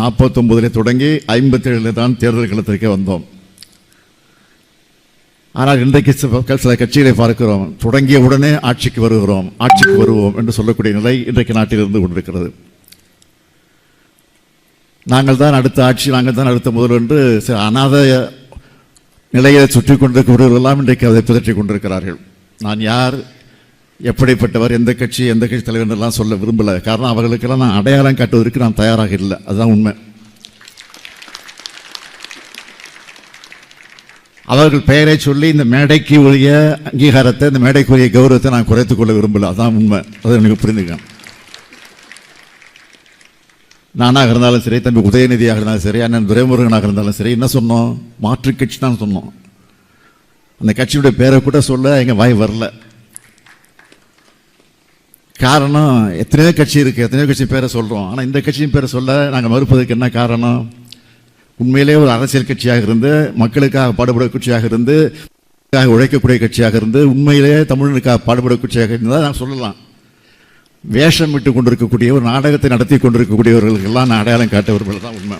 நாற்பத்தொன்பதில் தொடங்கி ஐம்பத்தேழில் தான் தேர்தல் களத்திற்கே வந்தோம். ஆனால் இன்றைக்கு சில சில கட்சிகளை பார்க்கிறோம். தொடங்கிய உடனே ஆட்சிக்கு வருகிறோம். ஆட்சிக்கு வருவோம் என்று சொல்லக்கூடிய நிலை இன்றைக்கு நாட்டில் இருந்து கொண்டிருக்கிறது. நாங்கள் தான் அடுத்த ஆட்சி நாங்கள் தான் அடுத்த முதல் என்று சில அநாத நிலையை சுற்றி கொண்டிருக்கிறவர்களெல்லாம் இன்றைக்கு அதை பிதற்றிக் கொண்டிருக்கிறார்கள். நான் யார் எப்படிப்பட்டவர் எந்த கட்சி எந்த கட்சி தலைவர் எல்லாம் சொல்ல விரும்பல. காரணம் அவர்களுக்கெல்லாம் நான் அடையாளம் காட்டுவதற்கு நான் தயாராக இல்லை. அதுதான் உண்மை. அவர்கள் பெயரை சொல்லி இந்த மேடைக்கு உரிய அங்கீகாரத்தை இந்த மேடைக்குரிய கௌரவத்தை நான் குறைத்துக் கொள்ள விரும்பல. அதான் உண்மை. அதை எனக்கு புரிந்துக்கணும் நானாக இருந்தாலும் சரி தம்பி உதயநிதியாக இருந்தாலும் சரி அண்ணன் துரைமுருகனாக இருந்தாலும் சரி என்ன சொன்னோம்? மாற்று கட்சி தான் சொன்னோம். அந்த கட்சியுடைய பேரை கூட சொல்ல எங்கள் வாய் வரல. காரணம் எத்தனையோ கட்சி இருக்குது எத்தனையோ கட்சி பேரை சொல்கிறோம் ஆனால் இந்த கட்சியின் பேரை சொல்ல நாங்கள் மறுப்பதற்கு என்ன காரணம்? உண்மையிலே ஒரு அரசியல் கட்சியாக இருந்து மக்களுக்காக பாடுபட கட்சியாக இருந்து உழைக்கக்கூடிய கட்சியாக இருந்து உண்மையிலேயே தமிழனுக்காக பாடுபட கட்சியாக இருந்தால் நான் சொல்லலாம். வேஷம் விட்டு கொண்டிருக்கக்கூடிய ஒரு நாடகத்தை நடத்தி கொண்டிருக்கக்கூடியவர்களுக்கெல்லாம் நான் அடையாளம் காட்ட விரும்பல தான் உண்மை.